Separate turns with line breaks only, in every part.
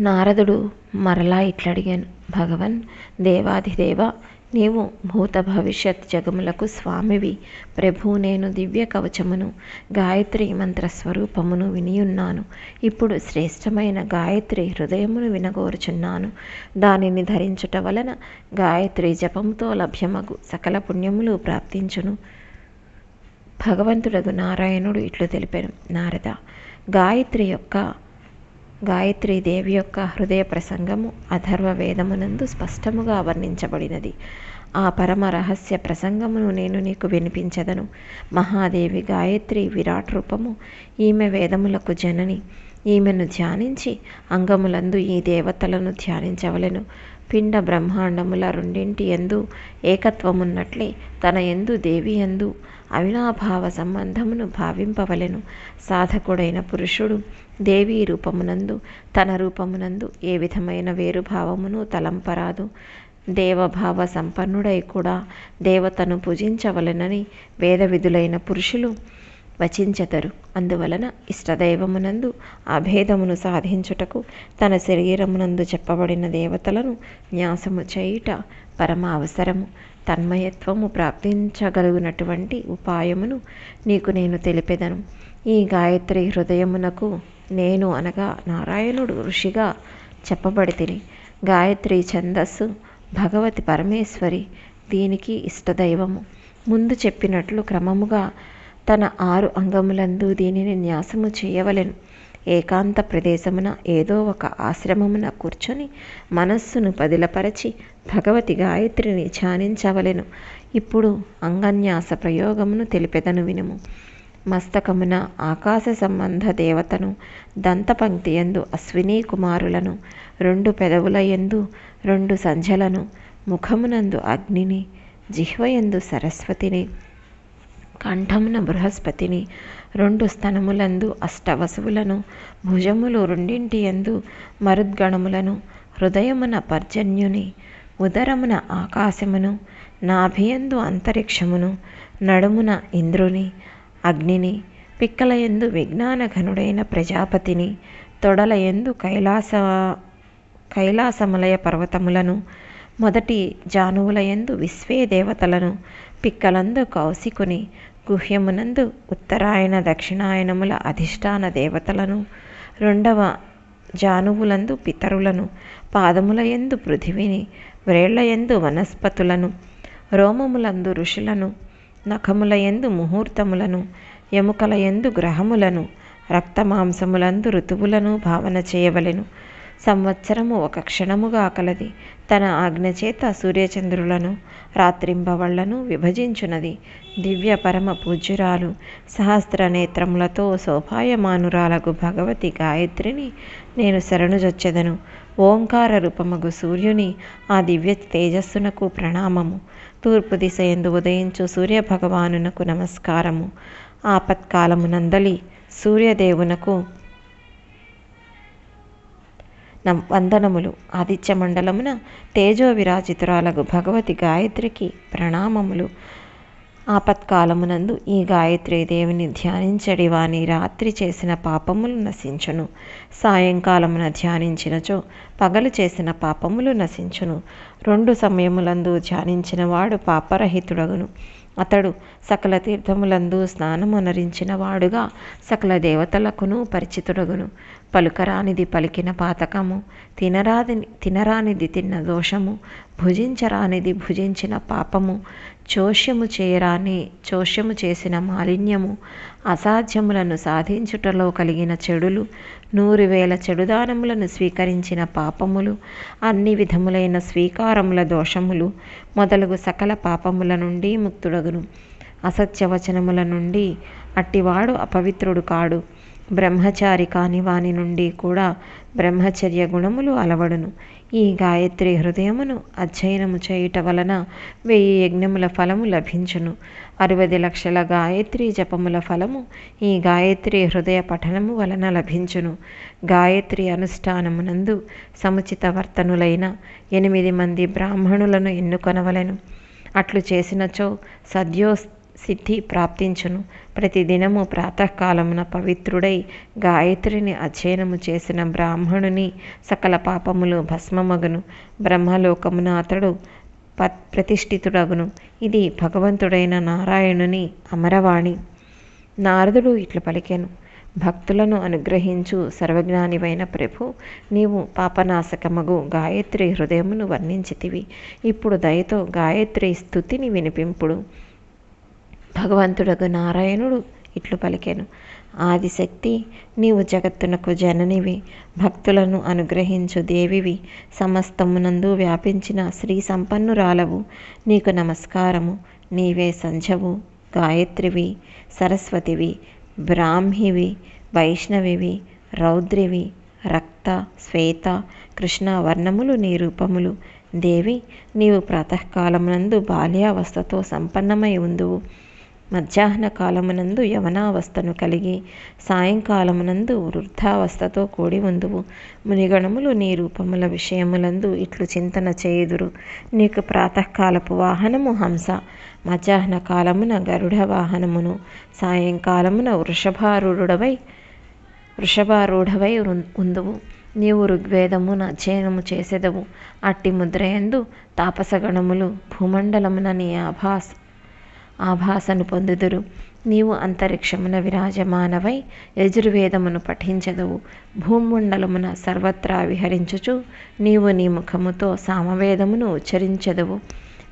నారదుడు మరలా ఇట్లడిగాను భగవన్ దేవాధిదేవ నీవు భూత భవిష్యత్ జగములకు స్వామివి. ప్రభు నేను దివ్య కవచమును గాయత్రి మంత్ర స్వరూపమును వినియున్నాను. ఇప్పుడు శ్రేష్టమైన గాయత్రి హృదయమును వినగోరుచున్నాను. దానిని ధరించుట వలన గాయత్రి జపముతో లభ్యమగు సకల పుణ్యములు ప్రాప్తించును. భగవంతుడగు నారాయణుడు ఇట్లు తెలిపాను నారద గాయత్రి యొక్క గాయత్రీదేవి యొక్క హృదయ ప్రసంగము అథర్వ వేదమునందు స్పష్టముగా వర్ణించబడినది. ఆ పరమ రహస్య ప్రసంగమును నేను నీకు వినిపించదను. మహాదేవి గాయత్రి విరాట్ రూపము. ఈమె వేదములకు జనని. ఈమెను ధ్యానించి అంగములందు ఈ దేవతలను ధ్యానించవలెను. పిండ బ్రహ్మాండముల రెండింటి ఎందు ఏకత్వమున్నట్లే తన ఎందు దేవి ఎందు అవినాభావ సంబంధమును భావింపవలెను. సాధకుడైన పురుషుడు దేవీ రూపమునందు తన రూపమునందు ఏ విధమైన వేరుభావమును తలంపరాదు. దేవభావ సంపన్నుడై కూడా దేవతను పూజించవలెనని వేద విధులైన పురుషులు వచించెదరు. అందువలన ఇష్టదైవమునందు అభేదమును సాధించుటకు తన శరీరమునందు చెప్పబడిన దేవతలను న్యాసము చేయుట పరమ అవసరము తన్మయత్వము ప్రాప్తించగలిగినటువంటి ఉపాయమును నీకు నేను తెలిపెదను. ఈ గాయత్రి హృదయమునకు నేను అనగా నారాయణుడు ఋషిగా చెప్పబడి తిని గాయత్రి ఛందస్సు భగవతి పరమేశ్వరి దీనికి ఇష్టదైవము. ముందు చెప్పినట్లు క్రమముగా తన ఆరు అంగములందు దీనిని న్యాసము చేయవలెను. ఏకాంత ప్రదేశమున ఏదో ఒక ఆశ్రమమున కూర్చొని మనస్సును పదిలపరచి భగవతి గాయత్రిని ధ్యానించవలెను. ఇప్పుడు అంగన్యాస ప్రయోగమును తెలిపెదను వినుము. మస్తకమున ఆకాశ సంబంధ దేవతను దంతపంక్తి ఎందు అశ్వినీ కుమారులను రెండు పెదవుల ఎందు రెండు సంజలను ముఖమునందు అగ్నిని జిహ్వయందు సరస్వతిని కంఠమున బృహస్పతిని రెండు స్తనములందు అష్టవసువులను భుజములు రెండింటి ఎందు మరుద్గణములను హృదయమున పర్జన్యుని ఉదరమున ఆకాశమును నాభియందు అంతరిక్షమును నడుమున ఇంద్రుని అగ్నిని పిక్కల ఎందు విజ్ఞాన ఘనుడైన ప్రజాపతిని తొడల ఎందు కైలాస కైలాసమలయ పర్వతములను మొదటి జానువుల ఎందు విశ్వే దేవతలను పిక్కలందు కౌశికుని గుహ్యమునందు ఉత్తరాయణ దక్షిణాయనముల అధిష్టాన దేవతలను రెండవ జానువులందు పితరులను పాదముల ఎందు పృథివిని వ్రేళ్ళ ఎందు వనస్పతులను రోమములందు ఋషులను నఖముల ఎందు ముహూర్తములను ఎముకల ఎందు గ్రహములను రక్తమాంసములందు ఋతువులను భావన చేయవలెను. సంవత్సరము ఒక క్షణముగా కలది. తన ఆజ్ఞచేత సూర్యచంద్రులను రాత్రింబవళ్ళను విభజించునది. దివ్య పరమ పూజ్యురాలు సహస్ర నేత్రములతో శోభాయమానురాలకు భగవతి గాయత్రిని నేను శరణుజొచ్చెదను. ఓంకార రూపమగు సూర్యుని ఆ దివ్య తేజస్సునకు ప్రణామము. తూర్పు దిశ ఎందు ఉదయించు సూర్యభగవానునకు నమస్కారము. ఆపత్కాలమునందలి సూర్యదేవునకు వందనములు. ఆదిత్య మండలమున తేజో విరాజితురాలకు భగవతి గాయత్రికి ప్రణామములు. ఆపత్కాలమునందు ఈ గాయత్రి దేవిని ధ్యానించడి వాని రాత్రి చేసిన పాపములు నశించును. సాయంకాలమున ధ్యానించినచో పగలు చేసిన పాపములు నశించును. రెండు సమయములందు ధ్యానించిన వాడు పాపరహితుడగును. అతడు సకల తీర్థములందు స్నానమునరించిన వాడుగా సకల దేవతలకును పరిచితుడగును. పలుకరానిది పలికిన పాతకము తినరాది తినరానిది తిన్న దోషము భుజించరానిది భుజించిన పాపము చోష్యము చేయరాని చోష్యము చేసిన మాలిన్యము అసాధ్యములను సాధించుటలో కలిగిన చెడులు నూరు వేల చెడుదానములను స్వీకరించిన పాపములు అన్ని విధములైన స్వీకారముల దోషములు మొదలగు సకల పాపముల నుండి ముక్తుడగును. అసత్యవచనముల నుండి అట్టివాడు అపవిత్రుడు కాడు. బ్రహ్మచారి కాని వాని నుండి కూడా బ్రహ్మచర్య గుణములు అలవడును. ఈ గాయత్రి హృదయమును అధ్యయనము చేయుట వలన వెయ్యి యజ్ఞముల ఫలము లభించును. అరవది లక్షల గాయత్రి జపముల ఫలము ఈ గాయత్రి హృదయ పఠనము వలన లభించును. గాయత్రి అనుష్ఠానమునందు సముచిత వర్తనులైన ఎనిమిది మంది బ్రాహ్మణులను ఎన్నుకొనవలెను. అట్లు చేసినచో సద్యో సిద్ధి ప్రాప్తించును. ప్రతిదినము ప్రాతకాలమున పవిత్రుడై గాయత్రిని అధ్యయనము చేసిన బ్రాహ్మణుని సకల పాపములు భస్మమగును. బ్రహ్మలోకమున అతడు ప ప్రతిష్ఠితుడగును. ఇది భగవంతుడైన నారాయణుని అమరవాణి. నారదుడు ఇట్లు పలికెను. భక్తులను అనుగ్రహించు సర్వజ్ఞానివైన ప్రభు నీవు పాపనాశకమగు గాయత్రి హృదయమును వర్ణించితివి. ఇప్పుడు దయతో గాయత్రి స్థుతిని వినిపింపుడు. భగవంతుడగు నారాయణుడు ఇట్లు పలికెను. ఆదిశక్తి నీవు జగత్తునకు జననివి భక్తులను అనుగ్రహించు దేవివి సమస్తమునందు వ్యాపించిన శ్రీ సంపన్నురాలవు. నీకు నమస్కారము నీవే సంజవు గాయత్రివి సరస్వతివి బ్రాహ్మివి వైష్ణవివి రౌద్రివి రక్త శ్వేత కృష్ణ వర్ణములు నీ రూపములు. దేవి నీవు ప్రాతకాలమునందు బాల్యావస్థతో సంపన్నమై ఉందువు. మధ్యాహ్న కాలమునందు యవనావస్థను కలిగి సాయంకాలమునందు వృద్ధావస్థతో కూడి ఉందువు. మునిగణములు నీ రూపముల విషయములందు ఇట్లు చింతన చేయుదురు. నీకు ప్రాతకాలపు వాహనము హంస మధ్యాహ్న కాలమున గరుడ వాహనమును సాయంకాలమున వృషభారూఢుడవై వృషభారూఢవై ఉందువు. నీవు ఋగ్వేదమున అధ్యయనము చేసెదవు. అట్టి ముద్రయందు తాపసగణములు భూమండలమున నీ ఆభాస్ ఆభాసను పొందుదురు. నీవు అంతరిక్షమున విరాజమానవై యజుర్వేదమును పఠించదవు. భూమండలమున సర్వత్రా విహరించుచు నీవు నీ ముఖముతో సామవేదమును ఉచ్చరించదవు.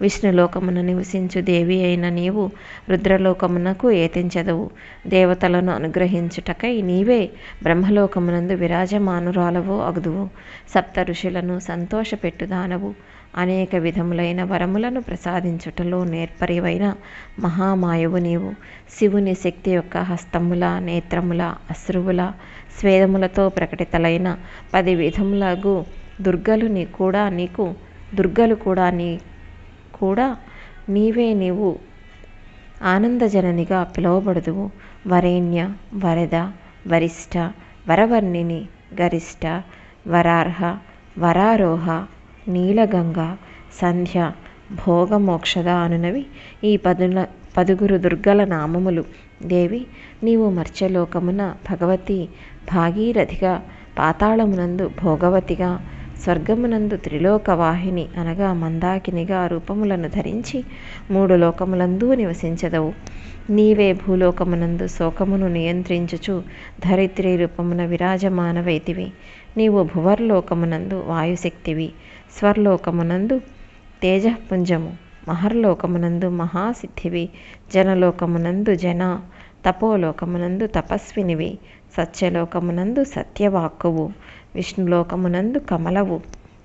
విష్ణులోకమున నివసించు దేవి అయిన నీవు రుద్రలోకమునకు ఏతించదవు. దేవతలను అనుగ్రహించుటకై నీవే బ్రహ్మలోకమునందు విరాజమానురాలవు అగుదువు. సప్త ఋషులను సంతోషపెట్టుదానవు. అనేక విధములైన వరములను ప్రసాదించుటలో నేర్పరివైన మహామాయవు నీవు. శివుని శక్తి యొక్క హస్తముల నేత్రముల అశ్రువుల స్వేదములతో ప్రకటితలైన పది విధములగు దుర్గలు నీ కూడా నీకు దుర్గలు కూడా నీ కూడా నీవే నీవు. ఆనందజననిగా పిలువబడుదువు. వరేణ్య వరద వరిష్ట వరవర్ణిని గరిష్ట వరార్హ వరారోహ నీలగంగ సంధ్య భోగమోక్షద అనునవి ఈ పదుల పదుగురు దుర్గల నామములు. దేవి నీవు మర్త్యలోకమున భగవతి భాగీరథిగా పాతాళమునందు భోగవతిగా స్వర్గమునందు త్రిలోక వాహిని అనగా మందాకినిగా రూపములను ధరించి మూడు లోకములందు నివసించదవు. నీవే భూలోకమునందు శోకమును నియంత్రించుచు ధరిత్రి రూపమున విరాజమానవైతివి. నీవు భువర్లోకమునందు వాయుశక్తివి. స్వర్లోకమునందు తేజపుంజము మహర్లోకమునందు మహాసిద్ధివి జనలోకమునందు జన తపోలోకమునందు తపస్వినివి సత్యలోకమునందు సత్యవాక్కువు విష్ణులోకమునందు కమలవు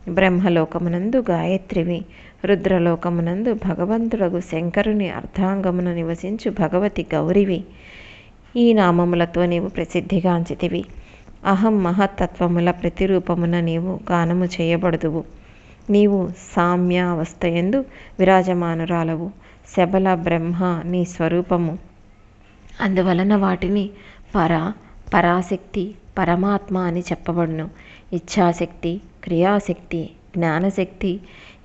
బ్రహ్మలోకమునందు గాయత్రివి రుద్రలోకమునందు భగవంతుడగు శంకరుని అర్ధాంగమున నివసించు భగవతి గౌరివి. ఈ నామములతో నీవు ప్రసిద్ధిగాంచితివి. అహం మహత్తత్వముల ప్రతిరూపమున నీవు గానము చేయబడుదువు. నీవు సామ్యావస్థయందు విరాజమానురాలవు. శబల బ్రహ్మ నీ స్వరూపము. అందువలన వాటిని పర పరాశక్తి పరమాత్మ అని చెప్పబడును. ఇచ్ఛాశక్తి క్రియాశక్తి జ్ఞానశక్తి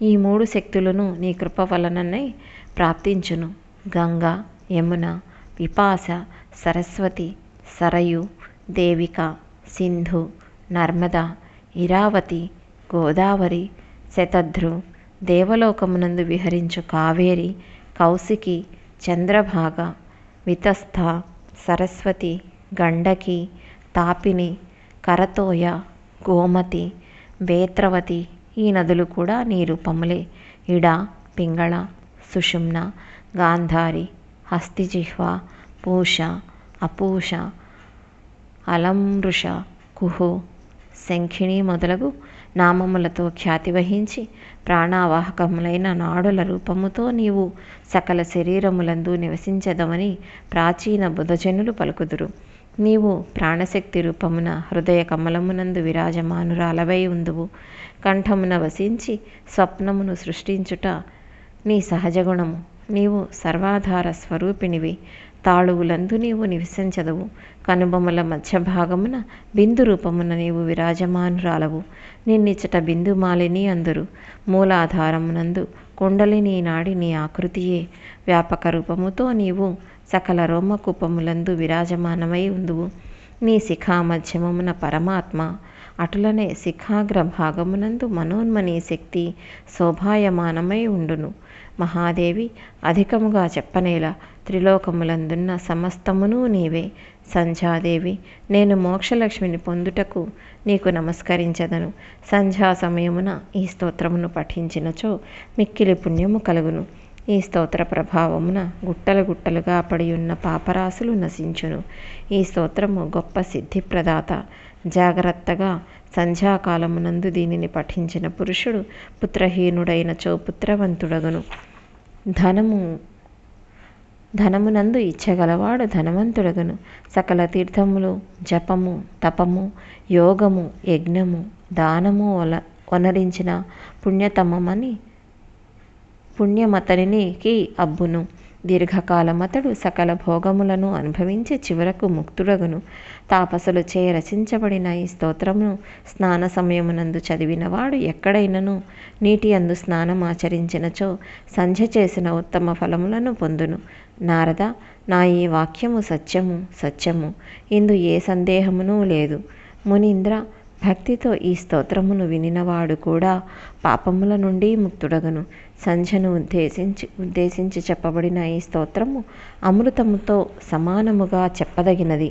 ఈ మూడు శక్తులను నీ కృప వలననే ప్రాప్తించును. గంగ యమున విపాస సరస్వతి సరయు దేవిక సింధు నర్మద ఇరావతి గోదావరి శతధ్రు దేవలోకమునందు విహరించు కావేరి కౌశికి చంద్రభాగ వితస్థ సరస్వతి గండకి తాపిని కరతోయ గోమతి వేత్రవతి ఈ నదులు కూడా నీ రూపములే. ఇడ పింగళ సుషుమ్న గాంధారి హస్తిజిహ్వ పూష అపూష అలంబృష కుహు శంఖిణి మొదలగు నామములతో ఖ్యాతి వహించి ప్రాణావాహకములైన నాడుల రూపముతో నీవు సకల శరీరములందు నివసించదమని ప్రాచీన బుధజనులు పలుకుదురు. నీవు ప్రాణశక్తి రూపమున హృదయ కమలమునందు విరాజమానురాలవై ఉందువు. కంఠమున వసించి స్వప్నమును సృష్టించుట నీ సహజగుణము. నీవు సర్వాధార స్వరూపిణివి. తాళువులందు నీవు నివసించదవు. కనుబొమ్మల మధ్య భాగమున బిందు రూపమున నీవు విరాజమానురాలవు. నిన్నిచ్చట బిందుమాలిని అందరు. మూలాధారమునందు కుండలిని నాడి నీ ఆకృతియే. వ్యాపక రూపముతో నీవు సకల రోమకూపములందు విరాజమానమై ఉందువు. నీ శిఖా మధ్యమమున పరమాత్మ. అటులనే శిఖాగ్ర భాగమునందు మనోన్మని శక్తి శోభాయమానమై ఉండును. మహాదేవి అధికముగా చెప్పనేలా త్రిలోకములందున్న సమస్తమును నీవే. సంధ్యాదేవి నేను మోక్షలక్ష్మిని పొందుటకు నీకు నమస్కరించదను. సంధ్యా సమయమున ఈ స్తోత్రమును పఠించినచో మిక్కిలి పుణ్యము కలుగును. ఈ స్తోత్ర ప్రభావమున గుట్టలు గుట్టలుగా పడి ఉన్న పాపరాశులు నశించును. ఈ స్తోత్రము గొప్ప సిద్ధి ప్రదాత. జాగ్రత్తగా సంధ్యాకాలమునందు దీనిని పఠించిన పురుషుడు పుత్రహీనుడైనచో పుత్రవంతుడగును ధనము ధనమునందు ఇచ్చగలవాడు ధనవంతుడగును. సకల తీర్థములు జపము తపము యోగము యజ్ఞము దానము ఒల వనరించిన పుణ్యతమమని పుణ్యమతనికి అబ్బును. దీర్ఘకాలమతడు సకల భోగములను అనుభవించి చివరకు ముక్తుడగును. తాపసులు చే రచించబడిన ఈ స్తోత్రమును స్నాన సమయమునందు చదివినవాడు ఎక్కడైనను నీటి అందు స్నానం ఆచరించినచో సంధ్య చేసిన ఉత్తమ ఫలములను పొందును. నారద నా ఈ వాక్యము సత్యము సత్యము. ఇందు ఏ సందేహమునూ లేదు. మునీంద్ర భక్తితో ఈ స్తోత్రమును వినినవాడు కూడా పాపముల నుండి ముక్తుడగను. సంధ్యను ఉద్దేశించి ఉద్దేశించి చెప్పబడిన ఈ స్తోత్రము అమృతముతో సమానముగా చెప్పదగినది.